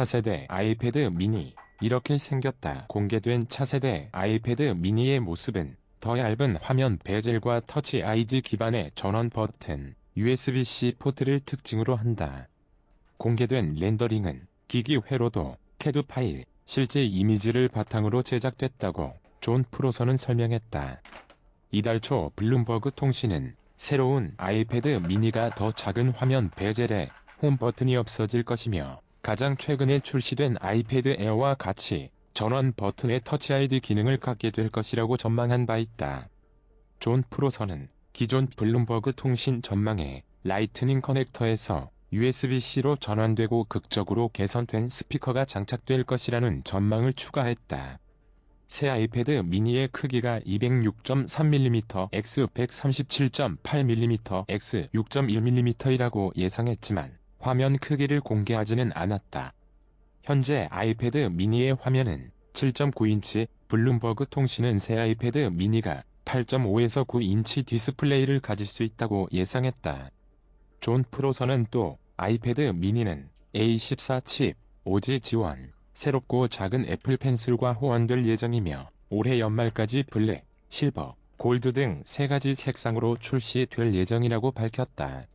차세대 아이패드 미니 이렇게 생겼다. 공개된 차세대 아이패드 미니의 모습은 더 얇은 화면 베젤과 터치 아이디 기반의 전원 버튼, USB-C 포트를 특징으로 한다. 공개된 렌더링은 기기 회로도 CAD 파일, 실제 이미지를 바탕으로 제작됐다고 존 프로서는 설명했다. 이달 초 블룸버그 통신은 새로운 아이패드 미니가 더 작은 화면 베젤에 홈 버튼이 없어질 것이며 가장 최근에 출시된 아이패드 에어와 같이 전원 버튼의 터치 아이디 기능을 갖게 될 것이라고 전망한 바 있다. 존 프로서는 기존 블룸버그 통신 전망에 라이트닝 커넥터에서 USB-C로 전환되고 극적으로 개선된 스피커가 장착될 것이라는 전망을 추가했다. 새 아이패드 미니의 크기가 206.3mm, x 137.8mm, x 6.1mm이라고 예상했지만 화면 크기를 공개하지는 않았다. 현재 아이패드 미니의 화면은 7.9인치, 블룸버그 통신은 새 아이패드 미니가 8.5에서 9인치 디스플레이를 가질 수 있다고 예상했다. 존 프로서는 또 아이패드 미니는 A14 칩, 5G 지원, 새롭고 작은 애플 펜슬과 호환될 예정이며 올해 연말까지 블랙, 실버, 골드 등세 가지 색상으로 출시될 예정이라고 밝혔다.